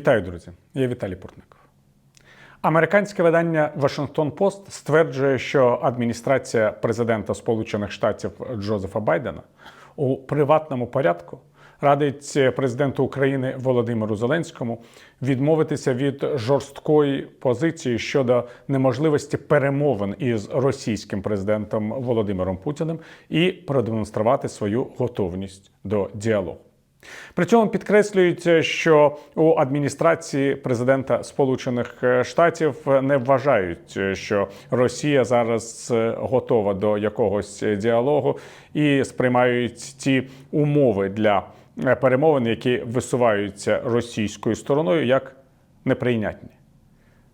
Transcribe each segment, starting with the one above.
Вітаю, друзі! Я Віталій Портников. Американське видання Вашингтон Пост стверджує, що адміністрація президента Сполучених Штатів Джозефа Байдена у приватному порядку радить президенту України Володимиру Зеленському відмовитися від жорсткої позиції щодо неможливості перемовин із російським президентом Володимиром Путіним і продемонструвати свою готовність до діалогу. При цьому підкреслюється, що у адміністрації президента Сполучених Штатів не вважають, що Росія зараз готова до якогось діалогу і сприймають ті умови для перемовин, які висуваються російською стороною, як неприйнятні.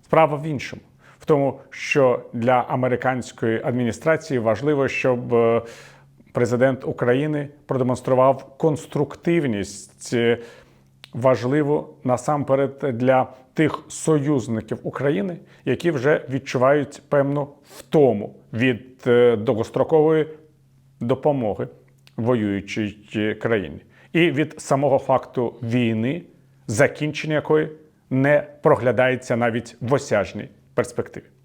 Справа в іншому, в тому, що для американської адміністрації важливо, щоб е, президент України продемонстрував конструктивність, е, важливу насамперед для тих союзників України, які вже відчувають певну втому від е, довгострокової допомоги воюючій країні, і від самого факту війни, закінчення якої не проглядається навіть в осяжній перспективі.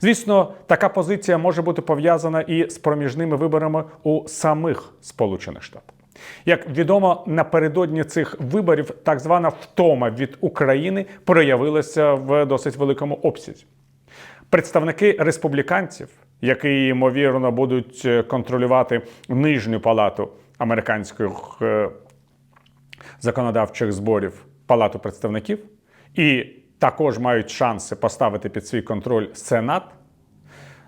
Звісно, така позиція може бути пов'язана і з проміжними виборами у самих Сполучених Штатах. Як відомо, напередодні цих виборів так звана втома від України проявилася в досить великому обсязі. Представники республіканців, які ймовірно будуть контролювати нижню палату американських е, законодавчих зборів Палату представників, і також мають шанси поставити під свій контроль Сенат.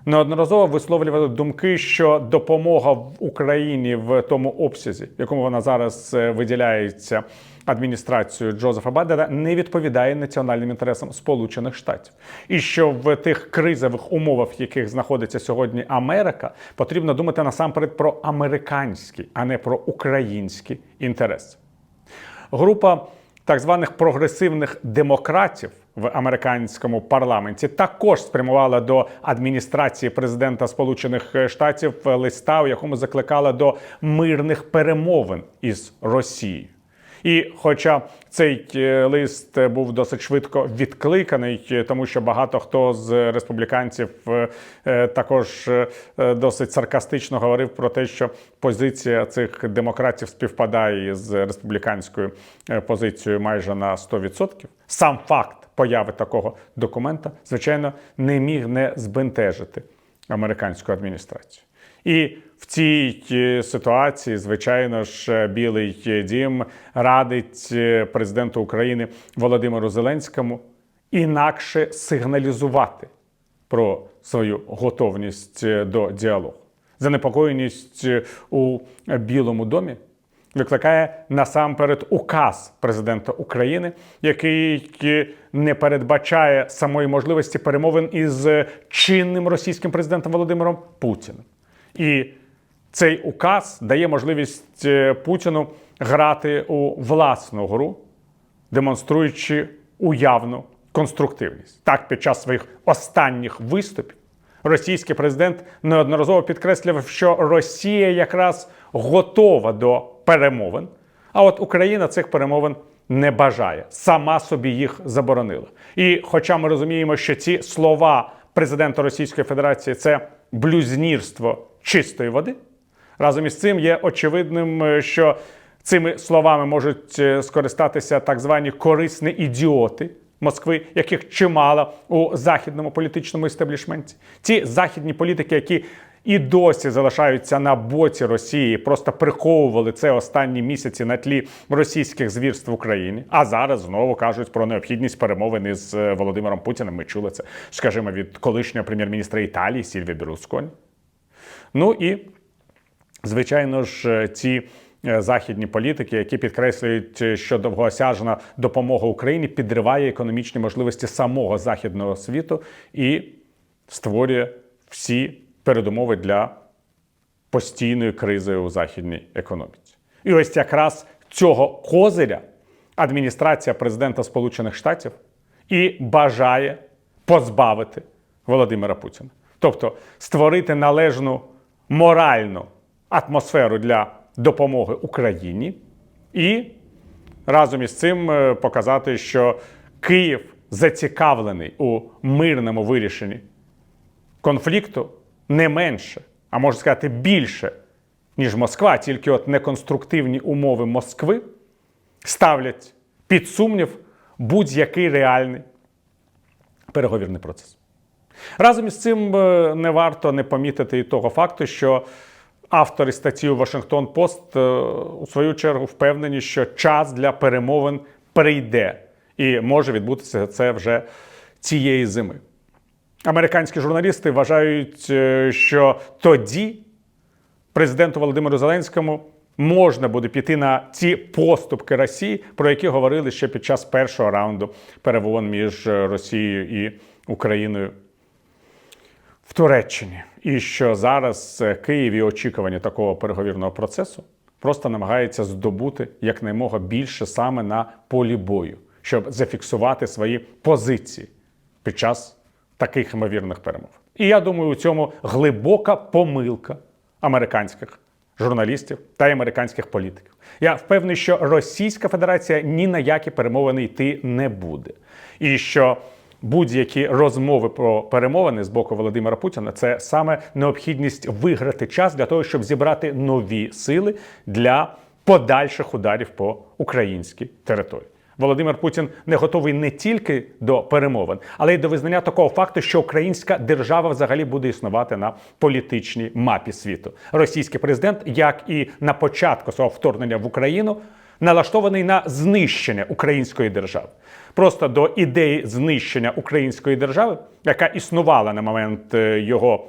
Неодноразово висловлювали думки, що допомога в Україні в тому обсязі, якому вона зараз е, виділяється адміністрацією Джозефа Байдена, не відповідає національним інтересам Сполучених Штатів, і що в тих кризових умовах, в яких знаходиться сьогодні Америка, потрібно думати насамперед про американські, а не про українські інтереси. Група так званих прогресивних демократів в американському парламенті також спрямувала до адміністрації президента Сполучених Штатів листа, у якому закликала до мирних перемовин із Росією. І хоча цей е, лист був досить швидко відкликаний, е, тому що багато хто з республіканців е, також досить саркастично говорив про те, що позиція цих демократів співпадає з республіканською позицією майже на 100%, сам факт появи такого документа, звичайно, не міг не збентежити американську адміністрацію. І в цій е, ситуації, звичайно ж, Білий Дім радить е, президенту України Володимиру Зеленському інакше сигналізувати про свою готовність е, до діалогу. Занепокоєність у Білому домі викликає насамперед указ президента України, який не передбачає самої можливості перемовин із чинним російським президентом Володимиром Путіним. І цей указ дає можливість е, Путіну грати у власну гру, демонструючи уявну конструктивність. Так, під час своїх останніх виступів російський президент неодноразово підкреслював, що Росія якраз готова до перемовин, а от Україна цих перемовин не бажає, сама собі їх заборонила. І хоча ми розуміємо, що ці слова президента Російської Федерації це блюзнірство чистої води. Разом із цим є очевидним, е, що цими словами можуть е, скористатися так звані корисні ідіоти Москви, яких чимало у західному політичному істеблішменті. Ті західні політики, які і досі залишаються на боці Росії, просто приховували це останні місяці на тлі російських звірств в Україні. А зараз знову кажуть про необхідність перемовин із е, Володимиром Путіним. Ми чули це, скажімо, від колишнього прем'єр-міністра Італії Сільві Берлусконі. Ну і, звичайно ж, ці е, західні політики, які підкреслюють, е, що довгоосяжна допомога Україні підриває економічні можливості самого західного світу і створює всі передумови для постійної кризи у західній економіці. І ось якраз цього козиря адміністрація президента Сполучених Штатів і бажає позбавити Володимира Путіна. Тобто створити належну моральну атмосферу для допомоги Україні і разом із цим е, показати, що Київ зацікавлений у мирному вирішенні конфлікту не менше, а можна сказати, більше, ніж Москва, тільки от неконструктивні умови Москви ставлять під сумнів будь-який реальний переговірний процес. Разом із цим е, не варто не помітити і того факту, що автори статті у Вашингтон Пост е, у свою чергу впевнені, що час для перемовин прийде і може відбутися це вже цієї зими. Американські журналісти вважають, е, що тоді президенту Володимиру Зеленському можна буде піти на ці поступки Росії, про які говорили ще під час першого раунду перемовин між Росією і Україною в Туреччині. І що зараз е, Київ і очікування такого переговірного процесу просто намагається здобути якнаймога більше саме на полі бою, щоб зафіксувати свої позиції під час таких ймовірних перемов. І я думаю, у цьому глибока помилка американських журналістів та американських політиків. Я впевнений, що Російська Федерація ні на які перемовини йти не буде, і що будь-які розмови про перемовини з боку Володимира Путіна це саме необхідність виграти час для того, щоб зібрати нові сили для подальших ударів по українській території. Володимир Путін не готовий не тільки до перемовин, але й до визнання такого факту, що українська держава взагалі буде існувати на політичній мапі світу. Російський президент, як і на початку свого вторгнення в Україну, налаштований на знищення української держави. Просто до ідеї знищення української держави, яка існувала на момент е, його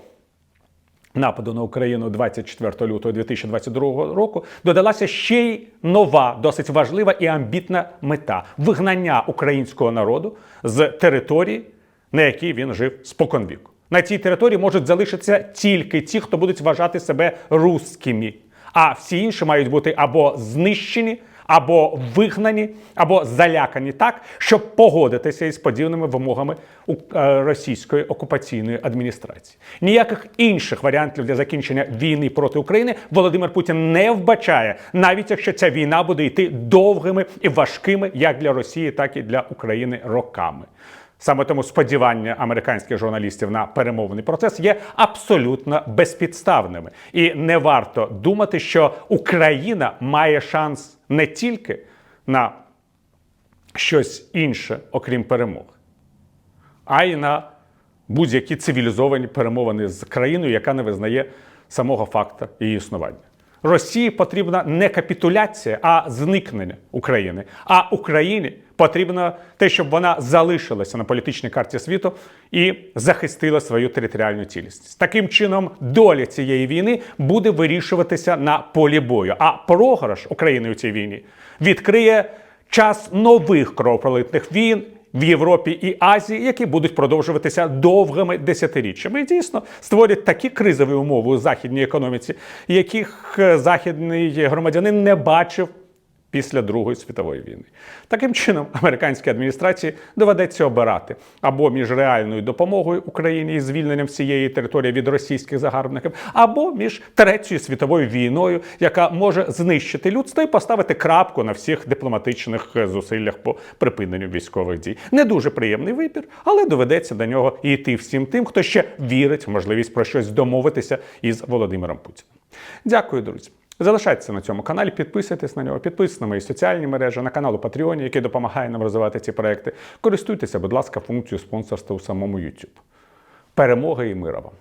нападу на Україну 24 лютого 2022 року додалася ще й нова, досить важлива і амбітна мета вигнання українського народу з території, на якій він жив споконвіку. На цій території можуть залишитися тільки ті, хто будуть вважати себе русскими, а всі інші мають бути або знищені. Або вигнані, або залякані так, щоб погодитися із подібними вимогами у- е, російської окупаційної адміністрації. Ніяких інших варіантів для закінчення війни проти України Володимир Путін не вбачає, навіть якщо ця війна буде йти довгими і важкими як для Росії, так і для України роками. Саме тому сподівання американських журналістів на перемовний процес є абсолютно безпідставними. І не варто думати, що Україна має шанс не тільки на щось інше, окрім перемог, а й на будь-які цивілізовані перемовини з країною, яка не визнає самого факту її існування. Росії потрібна не капітуляція, а зникнення України. А Україні потрібно те, щоб вона залишилася на політичній карті світу і захистила свою територіальну цілісність. Таким чином, доля цієї війни буде вирішуватися на полі бою. А програш України у цій війні відкриє час нових кровопролитних війн в Європі і Азії, які будуть продовжуватися довгими десятиріччями. І дійсно створять такі кризові умови у західній економіці, яких е, західний громадянин не бачив після Другої світової війни. Таким чином, американській адміністрації доведеться обирати або між реальною допомогою Україні і звільненням всієї території від російських загарбників, або між третьою світовою війною, яка може знищити людство і поставити крапку на всіх дипломатичних е, зусиллях по припиненню військових дій. Не дуже приємний вибір, але доведеться до нього і йти всім тим, хто ще вірить в можливість про щось домовитися із Володимиром Путіним. Дякую, друзі. Залишайтеся на цьому каналі, підписуйтесь на нього, підписуйтесь на мої соціальні мережі, на канал у Patreon, який допомагає нам розвивати ці проекти. Користуйтеся, будь ласка, функцією спонсорства у самому YouTube. Перемоги і мира вам!